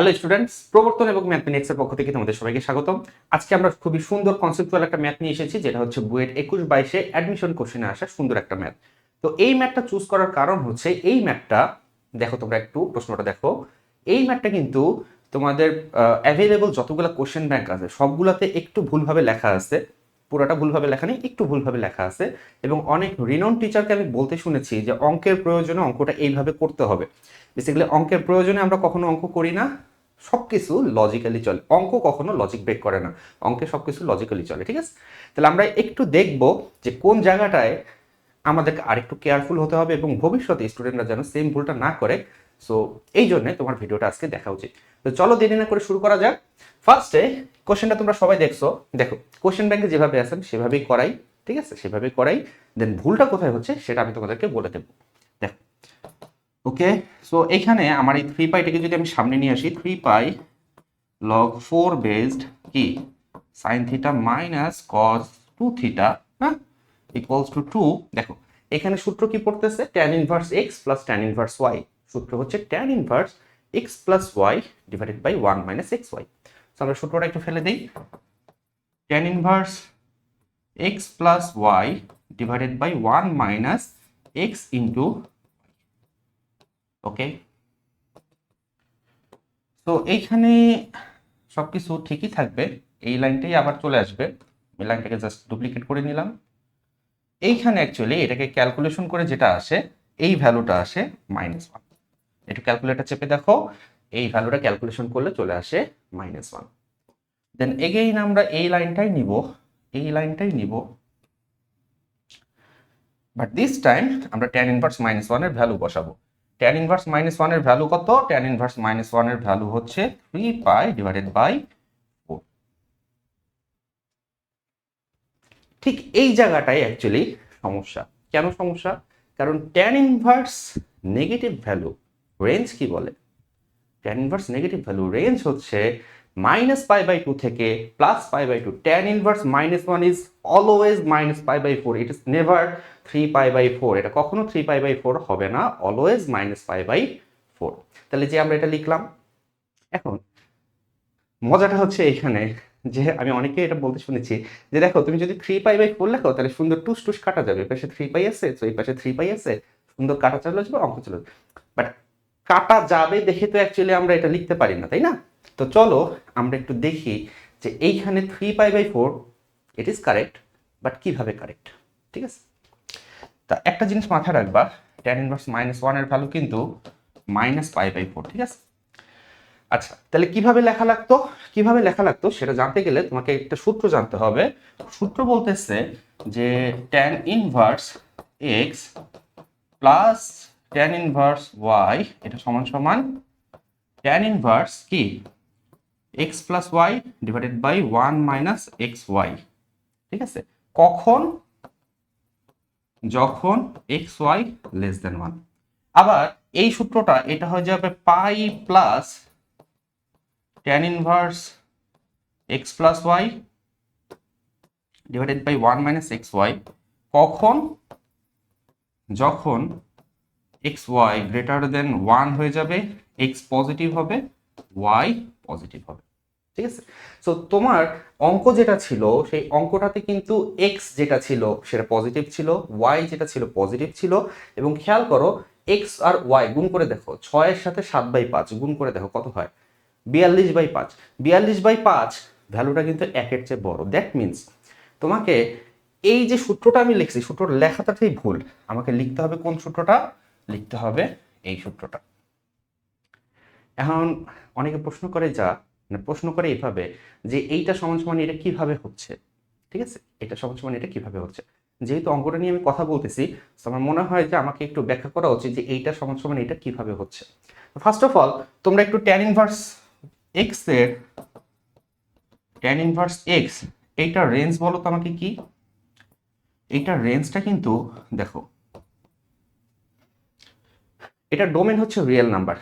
Hello students প্রবর্তন এবং ম্যাথমেটিক্সের পক্ষ থেকে তোমাদের সবাইকে স্বাগতম। আজকে আমরা খুবই সুন্দর কনসেপ্টুয়াল একটা ম্যাথ নিয়ে এসেছি, যেটা হচ্ছে বুয়েট একুশ বাইশে অ্যাডমিশন কোশ্চেনে আসা সুন্দর একটা ম্যাথ তো এই ম্যাথটা চুজ করার কারণ হচ্ছে, এই ম্যাথটা দেখো তোমরা একটু প্রশ্নটা দেখো, এই ম্যাথটা কিন্তু তোমাদের অ্যাভেলেবল যতগুলো কোশ্চেন ব্যাংক আছে, সবগুলোতে একটু ভুলভাবে লেখা আছে, পুরোটা ভুলভাবে লেখা নেই, একটু ভুলভাবে লেখা আছে, এবং অনেক রিনোন টিচারকে আমি বলতে শুনেছি যে অঙ্কের প্রয়োজনে অঙ্কটা এইভাবে করতে হবে। বেসিক্যালি অঙ্কের প্রয়োজনে আমরা কখনো অঙ্ক করি না সব কিছু লজিক্যালি চলে। অঙ্ক কখনো লজিক ব্রেক করে না। অঙ্কে সব কিছু লজিক্যালি চলে, ঠিক আছে? তাহলে আমরা একটু দেখব যে কোন জায়গাটায় আমাদেরকে আরেকটু কেয়ারফুল হতে হবে এবং ভবিষ্যতে স্টুডেন্টরা যেন সেম ভুলটা না করে। সো এই জন্য তোমার ভিডিওটা আজকে দেখা উচিত। তো চলো দেরি না করে শুরু করা যাক। ফার্স্টে কোশ্চেনটা তোমরা সবাই দেখছ। দেখো কোশ্চেন ব্যাংকে যেভাবে আছেন, সেভাবেই করাই, ঠিক আছে? সেভাবেই করাই। দেন ভুলটা কোথায় হচ্ছে, সেটা আমি তোমাদেরকে বলে দেবো। দেখো ওকে সো এখানে আমার এই থ্রি পাইটাকে যদি আমি সামনে নিয়ে আসি three pi log four based কি? Sine theta minus cos two theta হ্যাঁ? ইকুয়ালস টু টু দেখো, এখানে সূত্র কি পড়তেছে? Tan inverse x plus tan inverse y সূত্র হচ্ছে tan inverse x plus y divided by one minus x y আমরা সূত্রটা একটু ফেলে দিই। Tan inverse x plus y divided by one minus x into okay তো এইখানে সব কিছু ঠিকই থাকবে। এই লাইনটাই আবার চলে আসবে। এই লাইনটাকে জাস্ট ডুপ্লিকেট করে নিলাম। এইখানে অ্যাকচুয়ালি এটাকে ক্যালকুলেশন করে যেটা আসে, এই ভ্যালুটা আসে মাইনাস ওয়ান একটু ক্যালকুলেটার চেপে দেখো, এই ভ্যালুটা ক্যালকুলেশন করলে চলে আসে মাইনাস ওয়ান দেন এগেইন আমরা এই লাইনটাই নিব, এই লাইনটাই নিব। বাট দিস টাইম আমরা ট্যান ইনভার্স মাইনাস ওয়ানের ভ্যালু বসাবো। ট্যান ইনভার্স মাইনাস ওয়ানের ভ্যালু কত? ট্যান ইনভার্স মাইনাস ওয়ানের ভ্যালু হচ্ছে three pi divided by four ঠিক এই জায়গাটাই অ্যাকচুয়ালি সমস্যা। কেন সমস্যা? কারণ tan inverse negative value range কি বলে? Tan inverse negative value range হচ্ছে মাইনাস পাই বাই টু থেকে plus pi by two tan inverse minus one is always minus pi by four it is never three pi by four এটা কখনো three pi by four হবে না। Always minus pi by four তাহলে যে আমরা এটা লিখলাম, এখন মজাটা হচ্ছে এখানে যে আমি অনেকে এটা বলতে শুনেছি যে দেখো, তুমি যদি থ্রি পাই বাই ফোর লেখো, তাহলে সুন্দর টুস টুস কাটা যাবে। এই পাশে থ্রি পাই আছে, তো এই পাশে থ্রি পাই আছে। সুন্দর কাটা চলে আসবে, অঙ্ক চলে বাট কাটা যাবে দেখে তো অ্যাকচুয়ালি আমরা এটা লিখতে পারি না, তাই না? তো চলো আমরা একটু দেখি যে এইখানে three pi by four it is correct but কীভাবে কারেক্ট ঠিক আছে? তা একটা জিনিস মাথায় রাখবা ট্যান ইনভার্স মাইনাস ওয়ানের ভ্যালু কিন্তু মাইনাস পাই বাই ফোর ঠিক আছে? আচ্ছা তাহলে কীভাবে লেখা লাগতো? কীভাবে লেখা লাগতো? সেটা জানতে গেলে তোমাকে একটা সূত্র জানতে হবে। সূত্র বলতেছে যে tan inverse x plus tan inverse y এটা সমান সমান ট্যান ইনভার্স কি? X plus y divided by one minus x y ঠিক আছে? কখন? যখন x y less than one আবার এই সূত্রটা, এটা হয়ে যাবে pi plus tan inverse x plus y divided by one minus x y কখন? যখন x y greater than one হয়ে যাবে এক্স পজিটিভ হবে ওয়াই পজিটিভ হবে। ঠিক আছে? সো তোমার অঙ্ক যেটা ছিল, সেই অঙ্কটাতে কিন্তু এক্স যেটা ছিল, সেটা পজিটিভ ছিল ওয়াই যেটা ছিল পজিটিভ ছিল, এবং খেয়াল করো এক্স আর ওয়াই গুণ করে দেখো, ছয়ের সাথে সাত বাই পাঁচ, গুণ করে দেখো কত হয়? বিয়াল্লিশ বাই পাঁচ। বিয়াল্লিশ বাই পাঁচ, ভ্যালুটা কিন্তু একের চেয়ে বড়। দ্যাট মিনস তোমাকে এই যে সূত্রটা আমি লিখছি, সূত্রটা লেখাটাতেই ভুল। আমাকে লিখতে হবে কোন সূত্রটা? লিখতে হবে এই সূত্রটা। এখন অনেকে প্রশ্ন করে যা মানে প্রশ্ন করে এইভাবে যে এইটা সমান সমান এটা কীভাবে হচ্ছে? ঠিক আছে? এটা সমান সমান এটা কীভাবে হচ্ছে? যেহেতু অঙ্কটা নিয়ে আমি কথা বলতেছি, তো আমার মনে হয় যে আমাকে একটু ব্যাখ্যা করা উচিত যে এইটা সমান সমান এটা কীভাবে হচ্ছে? ফার্স্ট অফ অল তোমরা একটু ট্যান ইনভার্স এক্সের ট্যান ইনভার্স এক্স এইটার রেঞ্জ বলো তো আমাকে কি? এইটার রেঞ্জটা কিন্তু, দেখো, এটা ডোমেন হচ্ছে রিয়েল নাম্বার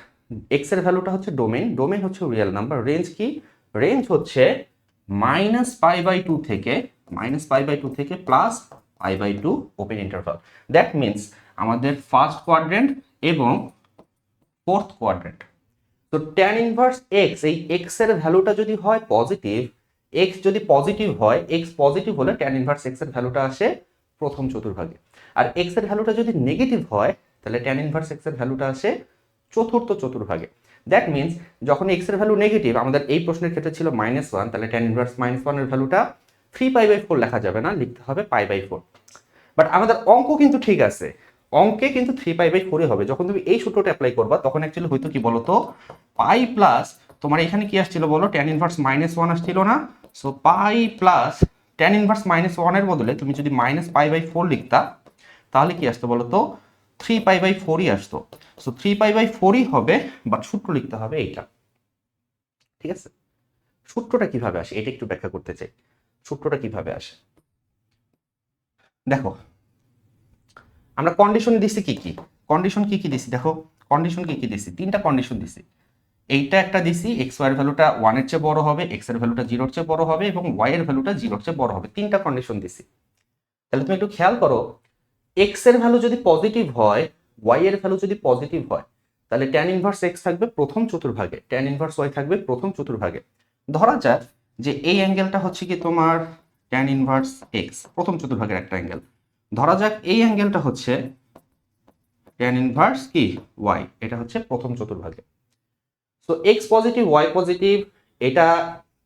এক্সের ভ্যালুটা হচ্ছে ডোমেন ডোমেন হচ্ছে রিয়েল নাম্বার রেঞ্জ কি? রেঞ্জ হচ্ছে মাইনাস পাই বাই টু থেকে মাইনাস পাই বাই টু থেকে plus pi by two open interval that means আমাদের ফার্স্ট কোয়াড্রেন্ট এবং ফোর্থ কোয়াড্রেন্ট তো ট্যান ইনভার্স এক্স এই এক্সের ভ্যালুটা যদি হয় পজিটিভ এক্স যদি পজিটিভ হয় এক্স পজিটিভ হলে ট্যান ইনভার্স এক্সের ভ্যালুটা আসে প্রথম চতুর্ভাগে। আর এক্সের ভ্যালুটা যদি নেগেটিভ হয়, তাহলে ট্যান ইনভার্স এক্সের ভ্যালুটা আসে চতুর্থ চতুর্ভাগে। দ্যাট মিনস যখন এক্সের ভ্যালু নেগেটিভ আমাদের এই প্রশ্নের ক্ষেত্রে ছিল মাইনাস ওয়ান তাহলে ট্যান ইনভার্স মাইনাস ওয়ানের ভ্যালুটা থ্রি পাই বাই ফোর লেখা যাবে না, লিখতে হবে পাই বাই ফোর বাট আমাদের অঙ্ক কিন্তু ঠিক আছে। অঙ্কে কিন্তু থ্রি পাই বাই ফোরে হবে। যখন তুমি এই সূত্রটা অ্যাপ্লাই করবা, তখন অ্যাকচুয়ালি হয়তো কি বলতো? পাই প্লাস তোমার এখানে কি আসছিল বলো? টেন ইনভার্স মাইনাস ওয়ান আসছিল না? So pi plus tan inverse minus ওয়ানের বদলে তুমি যদি মাইনাস পাই বাই ফোর লিখতা, তাহলে কি আসতো বলো তো থ্রি পাই বাই ফোরই আসতো। সো থ্রি পাই বাই ফোরই হবে বাট সূত্র লিখতে হবে এইটা। ঠিক আছে? সূত্রটা কীভাবে আসে? এটা একটু ব্যাখ্যা করতে চাই। সূত্রটা কীভাবে আসে? দেখো, আমরা কন্ডিশন দিছি কি কি? কন্ডিশন কি কি দিছি? দেখো কন্ডিশন কি কি দিছি? তিনটা কন্ডিশন দিছি। এইটা একটা দিছি এক্স ওয়াই এর ভ্যালুটা ওয়ানের চেয়ে বড় হবে এক্সের ভ্যালুটা জিরোর চেয়ে বড় হবে, এবং ওয়াই এর ভ্যালুটা জিরোর চেয়ে বড় হবে। তিনটা কন্ডিশন দিছি। তাহলে তুমি একটু খেয়াল করো এক্সের ভ্যালু যদি পজিটিভ হয় ওয়াই এর ভ্যালু যদি পজিটিভ হয়, তাহলে ট্যান ইনভার্স এক্স থাকবে প্রথম চতুর্ভাগে ট্যান ইনভার্স ওয়াই থাকবে প্রথম চতুর্ভাগে। ধরা যাক যে এই অ্যাঙ্গেলটা হচ্ছে কি তোমার ট্যান ইনভার্স এক্স প্রথম চতুর্ভাগের একটা অ্যাঙ্গেল ধরা যাক এই অ্যাঙ্গেলটা হচ্ছে ট্যান ইনভার্স কি? ওয়াই এটা হচ্ছে প্রথম চতুর্ভাগে। So x positive y positive এটা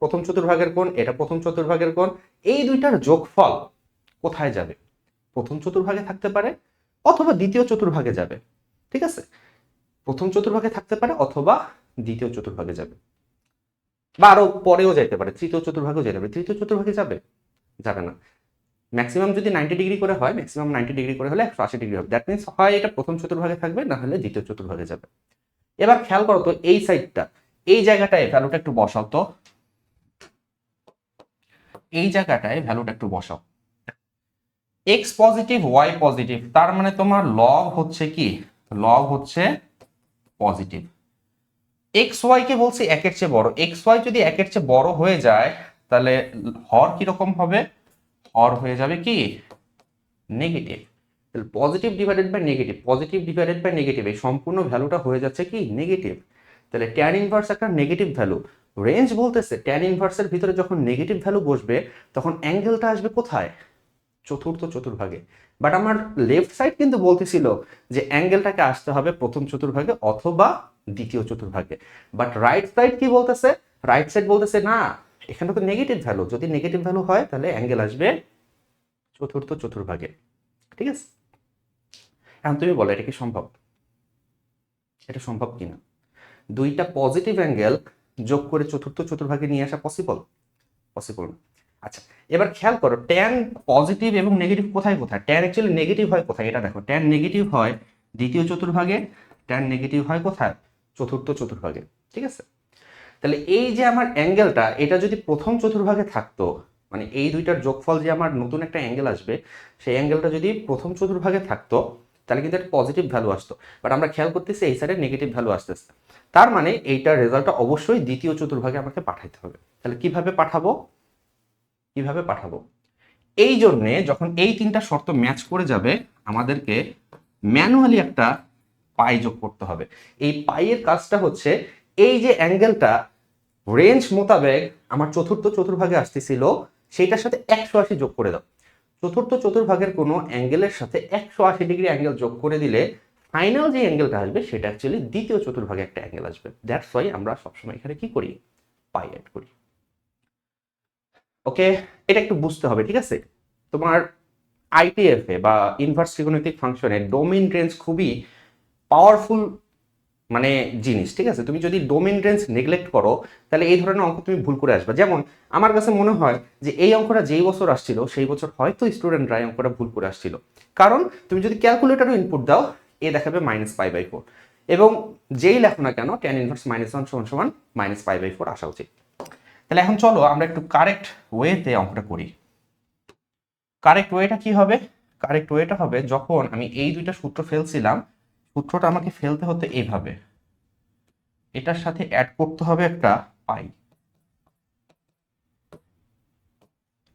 প্রথম চতুর্ভাগের কোণ, এটা প্রথম চতুর্ভাগের কোণ, এই দুইটার যোগফল কোথায় যাবে? প্রথম চতুর্ভাগে থাকতে পারে অথবা দ্বিতীয় চতুর্ভাগে যাবে, ঠিক আছে? প্রথম চতুর্ভাগে থাকতে পারে অথবা দ্বিতীয় চতুর্ভাগে যাবে। বা আরও পরেও যেতে পারে, তৃতীয় চতুর্ভাগেও যেতে পারে। তৃতীয় চতুর্ভাগে যাবে? যাবে না। ম্যাক্সিমাম যদি নাইনটি ডিগ্রি করে হয় ম্যাক্সিমাম নাইনটি ডিগ্রি করে হলে একশো আশি ডিগ্রি হবে। দ্যাট মিনস হয় এটা প্রথম চতুর্ভাগে থাকবে, না হলে দ্বিতীয় চতুর্ভাগে যাবে। এবার খেয়াল করো তো, এই সাইডটা এই জায়গাটায় ভ্যালুটা একটু বসাও তো। এই জায়গাটায় ভ্যালুটা একটু বসাও। এক্স পজিটিভ ওয়াই পজিটিভ তার মানে তোমার লব হচ্ছে কি? লব হচ্ছে পজিটিভ এক্স ওয়াই কে বলছি একের চেয়ে বড়। এক্স ওয়াই যদি একের চেয়ে বড় হয়ে যায়, তাহলে হর কীরকম হবে? হর হয়ে যাবে কি? Negative positive divided by negative positive divided by negative এই সম্পূর্ণ ভ্যালুটা হয়ে যাচ্ছে কি? নেগেটিভ তাহলে ট্যান ইনভার্স একটা নেগেটিভ ভ্যালু রেঞ্জ বলতেছে ট্যান ইনভার্সের ভিতরে যখন নেগেটিভ ভ্যালু বসবে, তখন অ্যাঙ্গেলটা আসবে কোথায়? চতুর্থ চতুর্ভাগে। বাট আমার লেফট সাইড কিন্তু বলতেছিল যে অ্যাঙ্গেলটাকে আসতে হবে প্রথম চতুর্ভাগে অথবা দ্বিতীয় চতুর্ভাগে। বাট রাইট সাইড কি বলতেছে? রাইট সাইড বলতেছে, না, এখানে তো নেগেটিভ ভ্যালু যদি নেগেটিভ ভ্যালু হয়, তাহলে অ্যাঙ্গেল আসবে চতুর্থ চতুর্ভাগে। ঠিক আছে? এখন তুমি বলো, এটা কি সম্ভব? এটা সম্ভব কিনা? দুইটা পজিটিভ অ্যাঙ্গেল যোগ করে চতুর্থ চতুর্ভাগে নিয়ে আসা পসিবল পসিবল না। আচ্ছা এবার খেয়াল করো ট্যান পজিটিভ এবং নেগেটিভ কোথায় কোথায়? ট্যান অ্যাকচুয়ালি নেগেটিভ হয় কোথায়? এটা দেখো ট্যান নেগেটিভ হয় দ্বিতীয় চতুর্ভাগে ট্যান নেগেটিভ হয় কোথায়? চতুর্থ চতুর্ভাগে, ঠিক আছে? তাহলে এই যে আমার অ্যাঙ্গেলটা, এটা যদি প্রথম চতুর্ভাগে থাকতো মানে এই দুইটার যোগফল যে আমার নতুন একটা অ্যাঙ্গেল আসবে, সেই অ্যাঙ্গেলটা যদি প্রথম চতুর্ভাগে থাকতো, তাহলে কিন্তু একটা পজিটিভ ভ্যালু আসতো। বাট আমরা খেয়াল করতেছি এই সাইডে নেগেটিভ ভ্যালু আসতেছে। তার মানে এইটার রেজাল্টটা অবশ্যই দ্বিতীয় চতুর্ভাগে আমাকে পাঠাইতে হবে। তাহলে কীভাবে পাঠাবো? কীভাবে পাঠাবো? এই জন্যে যখন এই তিনটা শর্ত ম্যাচ করে যাবে, আমাদেরকে ম্যানুয়ালি একটা পাই যোগ করতে হবে। এই পাইয়ের কাজটা হচ্ছে, এই যে অ্যাঙ্গেলটা রেঞ্জ মোতাবেক আমার চতুর্থ চতুর্ভাগে আসতেছিল, সেইটার সাথে একশো আশি যোগ করে দাও। চতুর্থ চতুর্ভাগের কোনো অ্যাঙ্গেলের সাথে একশো আশি ডিগ্রি অ্যাঙ্গেল যোগ করে দিলে ফাইনাল যে অ্যাঙ্গেলটা আসবে, সেটা অ্যাকচুয়ালি দ্বিতীয় চতুর্ভাগে একটা অ্যাঙ্গেল আসবে। দ্যাটস ওয়াই আমরা সবসময় এখানে কি করি? পাই অ্যাড করি। ওকে? এটা একটু বুঝতে হবে, ঠিক আছে? তোমার আইটিএফ এ বা ইনভার্স ট্রিগোনোমেট্রিক ফাংশনে ডোমেন রেঞ্জ খুবই পাওয়ারফুল মানে জিনিস, ঠিক আছে? তুমি যদি ডোমেন রেঞ্জ নেগলেক্ট করো, তাহলে এই ধরনের অঙ্ক তুমি ভুল করে আসবে। যেমন, আমার কাছে মনে হয় যে এই অঙ্কটা যেই বছর আসছিল, সেই বছর হয়তো স্টুডেন্টরা এই অঙ্কটা ভুল করে আসছিল। কারণ, তুমি যদি ক্যালকুলেটারও ইনপুট দাও, এ দেখাবে মাইনাস ফাইভ বাই ফোর এবং যেই লেখো না কেন টেন ইনভার্স মাইনাস ওয়ান সমান সমান মাইনাস ফাইভ বাই ফোর আসা উচিত। তাহলে এখন চলো আমরা একটু কারেক্ট ওয়েতে অঙ্কটা করি। কারেক্ট ওয়েটা কি হবে? কারেক্ট ওয়েটা হবে যখন আমি এই দুইটা সূত্র ফেলছিলাম, সূত্রটা আমাকে ফেলতে হতে এইভাবে এটার সাথে অ্যাড করতে হবে একটা পাই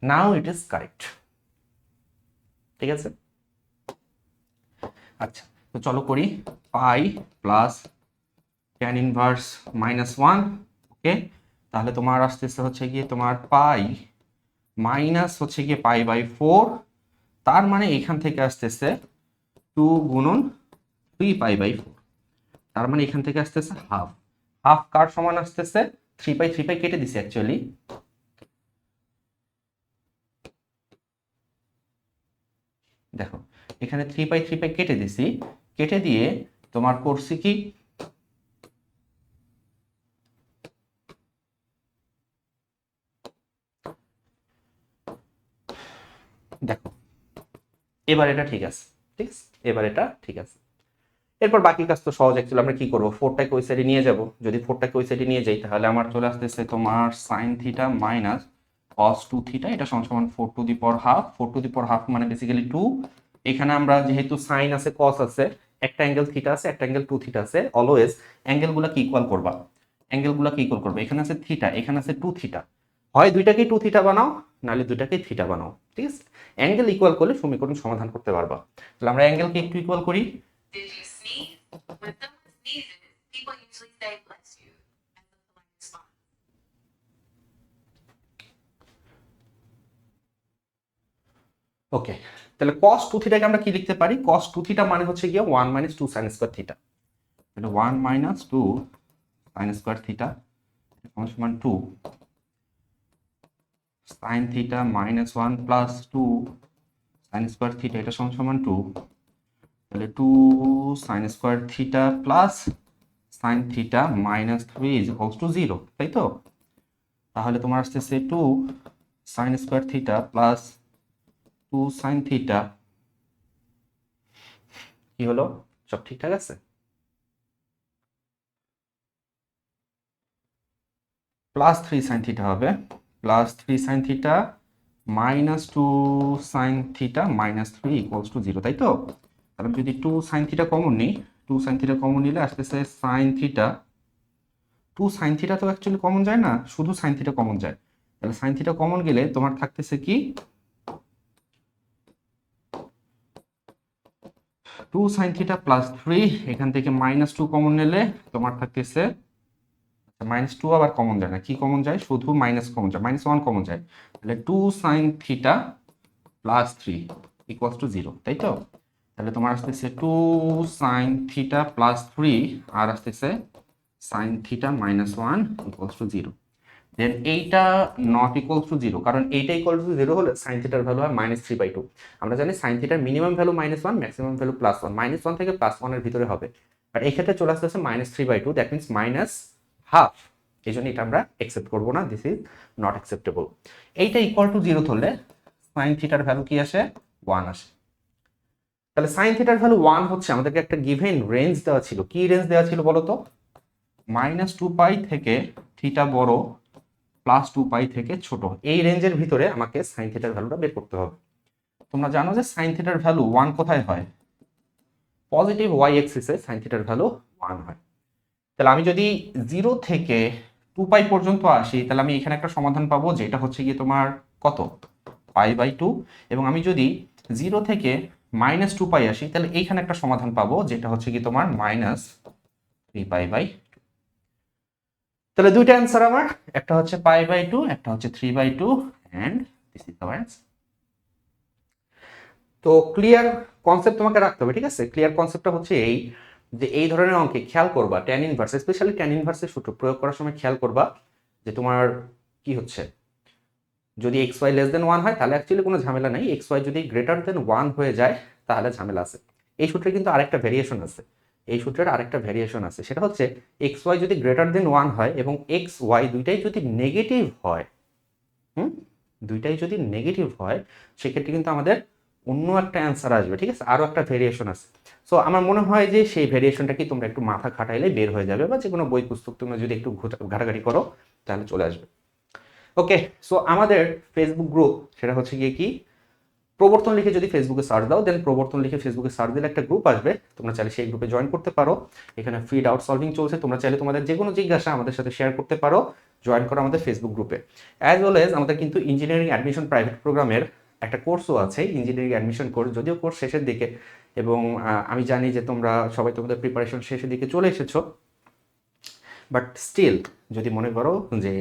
নাও ইট ইজ কারেক্ট ঠিক আছে? আচ্ছা তো চলো করি। Pi plus tan inverse minus one okay তাহলে তোমার আসতেছে হচ্ছে গিয়ে তোমার পাই মাইনাস হচ্ছে গিয়ে পাই বাই ফোর। তার মানে এখান থেকে আসতেছে টু গুণন থ্রি পাই বাই ফোর। তার মানে এখান থেকে আসতেছে হাফ। হাফ কার সমান আসতেছে? থ্রি পাই থ্রি পাই কেটে দিছি অ্যাকচুয়ালি দেখো, এখানে থ্রি পাই থ্রি পাই কেটে দিছি। কেটে দিয়ে তোমার করছি কি? দেখো, এবার এটা ঠিক আছে ঠিক আছে? এবার এটা ঠিক আছে। এরপর বাকি কাজ তো সহজ অ্যাকচুয়ালি আমরা কি করব? ফোরটাকে ওই সাইডে নিয়ে যাব। যদি ফোরটাকে ওই সাইডে নিয়ে যাই, তাহলে আমার চলে আসতেছে তোমার sine theta minus cos two theta এটা সমান ফোর টু দি পর হাফ ফোর টু দি পর হাফ মানে বেসিক্যালি টু এখানে আমরা যেহেতু সাইন আছে কস আছে, একটা অ্যাঙ্গেল থিটা আছে, একটা অ্যাঙ্গেল টু থিটা আছে। অলওয়েজ অ্যাঙ্গেলগুলো কি ইকুয়াল করবা? অ্যাঙ্গেলগুলো কি ইকুয়াল করবে? এখানে আছে থিটা এখানে আছে টু থিটা হয় দুইটাকেই টু থিটা বানাও, নাহলে দুইটাকেই থিটা বানাও, ঠিক আছে? অ্যাঙ্গেল ইকুয়াল করলে সমীকরণ সমাধান করতে পারবা। তাহলে আমরা অ্যাঙ্গেলকে একটু ইকুয়াল করি. ওকে তাহলে cos টু থিটাকে আমরা কি লিখতে পারি? cos টু থিটা মানে হচ্ছে গিয়ে one minus two sine square theta তাহলে one minus two sine square theta সমান two sine theta minus one plus two sine square theta এটা সমান সমান টু তাহলে two sine square theta plus sine theta minus three is equals to zero তাই তো? তাহলে তোমার আসতেছে two sine square theta plus two sine theta কি হলো? সব ঠিকঠাক আছে? প্লাস থ্রি সাইন থিটা হবে। Plus three sine theta minus two sine theta minus three equals to zero, তাই তো? তাহলে যদি টু সাইন থিটা কমন নিই, টু সাইন থিটা কমন নিলে আসতেছে sine theta, two sine theta তো অ্যাকচুয়ালি কমন যায় না, শুধু সাইন থিটা কমন যায়। তাহলে সাইন থিটা কমন গেলে তোমার থাকতেছে কি? Two sine theta plus three, এখান থেকে মাইনাস টু কমন নিলে তোমার থাকতেছে মাইনাস টু আবার কমন যায় না। কি কমন যায়? শুধু মাইনাস কমন যায়। মাইনাস ওয়ান কমন যায়। তাহলে two sine theta plus three equals to zero তাই তো? তাহলে তোমার আসতেছে two sine theta plus three আর আসতেছে sine theta minus one equals to zero then এইটা নট ইকুয়ালস টু জিরো কারণ এইটা ইকুয়াল টু জিরো হলে সাইন থিটার ভ্যালু হয় মাইনাস থ্রি বাই টু আমরা জানি সাইন থিটার minimum value minus one maximum value plus one minus one থেকে প্লাস ওয়ানের ভিতরে হবে। আর এই ক্ষেত্রে চলে আসতেছে minus three by two that means minus half এই জন্য এটা আমরা অ্যাকসেপ্ট করব না দিস ইজ নট অ্যাকসেপ্টেবল এইটা ইকুয়াল টু জিরো ধরলে সাইন থিটার ভ্যালু কি আসে? ওয়ান আসে। তাহলে সাইন থিটার ভ্যালু ওয়ান হচ্ছে আমাদেরকে একটা গিভেন রেঞ্জ দেওয়া ছিল। কি রেঞ্জ দেওয়া ছিল বলো তো? মাইনাস টু পাই থেকে থিটা বড় প্লাস টু পাই থেকে ছোট। এই রেঞ্জের ভিতরে আমাকে সাইন থিটার ভ্যালুটা বের করতে হবে। তোমরা জানো যে সাইন থিটার ভ্যালু ওয়ান কোথায় হয়? পজিটিভ ওয়াই এক্সিসে সাইন থিটার ভ্যালু ওয়ান হয়। তাহলে আমি যদি জিরো থেকে টু পাই পর্যন্ত আসি, তাহলে আমি এখানে একটা সমাধান পাবো, যেটা হচ্ছে গিয়ে তোমার কত? পাই বাই টু এবং আমি যদি জিরো থেকে মাইনাস টু পাই আসি, তাহলে এইখানে একটা সমাধান পাবো, যেটা হচ্ছে কি তোমার মাইনাস থ্রি পাই বাই তাহলে দুইটা অ্যান্সার আমার, একটা হচ্ছে পাই বাই টু একটা হচ্ছে three by two and this is our answer তো ক্লিয়ার কনসেপ্ট তোমাকে রাখতে হবে, ঠিক আছে? ক্লিয়ার কনসেপ্টটা হচ্ছে এই। যে এই ধরনের অঙ্কে খেয়াল করবা ট্যান ইনভার্স স্পেশালি ট্যান ইনভার্সের সূত্র প্রয়োগ করার সময় খেয়াল করবা যে তোমার কি হচ্ছে। যদি x y less than one হয়, তাহলে অ্যাকচুয়ালি কোনো ঝামেলা নেই। এক্স ওয়াই যদি গ্রেটার দেন ওয়ান হয়ে যায়, তাহলে ঝামেলা আছে। এই সূত্রে কিন্তু আরেকটা ভেরিয়েশন আছে। এই সূত্রের আরেকটা ভেরিয়েশন আছে। সেটা হচ্ছে এক্স ওয়াই যদি গ্রেটার দেন ওয়ান হয় এবং এক্স ওয়াই দুইটাই যদি নেগেটিভ হয়, হুম? দুইটাই যদি নেগেটিভ হয়, সেক্ষেত্রে কিন্তু আমাদের অন্য একটা অ্যান্সার আসবে, ঠিক আছে? আরও একটা ভেরিয়েশন আছে। সো আমার মনে হয় যে সেই ভেরিয়েশনটা কি তোমরা একটু মাথা খাটাইলে বের হয়ে যাবে বা যে কোনো বই পুস্তক তোমরা যদি একটু ঘাটাঘাটি করো, তাহলে চলে আসবে। ওকে সো আমাদের ফেসবুক গ্রুপ সেটা হচ্ছে গিয়ে কি? প্রবর্তন লিখে যদি ফেসবুকে সার্চ দাও দেন প্রবর্তন লিখে ফেসবুকে সার্চ দিলে একটা গ্রুপ আসবে। তোমরা চাইলে সেই গ্রুপে জয়েন করতে পারো। এখানে ফ্রি ডাউট সলভিং চলছে। তোমরা চাইলে তোমাদের যে কোনো জিজ্ঞাসা আমাদের সাথে শেয়ার করতে পারো। জয়েন করো আমাদের ফেসবুক গ্রুপে অ্যাজ ওয়েল এজ আমাদের কিন্তু ইঞ্জিনিয়ারিং অ্যাডমিশন প্রাইভেট প্রোগ্রামের একটা কোর্সও আছে ইঞ্জিনিয়ারিং অ্যাডমিশন কোর্স যদিও কোর্স শেষের দিকে। এবং আমি জানি যে তোমরা সবাই তোমাদের প্রিপারেশন শেষের দিকে চলে এসেছ। বাট স্টিল যদি মনে করো যে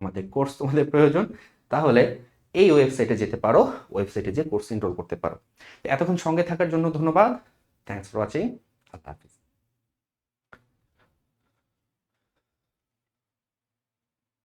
আমাদের কোর্স তোমাদের প্রয়োজন, তাহলে এই ওয়েবসাইটে যেতে পারো ওয়েবসাইটে যে কোর্স এনরোল করতে পারো। এতক্ষণ সঙ্গে থাকার জন্য ধন্যবাদ। থ্যাংকস ফর ওয়াচিং আল্লাহ হাফিজ।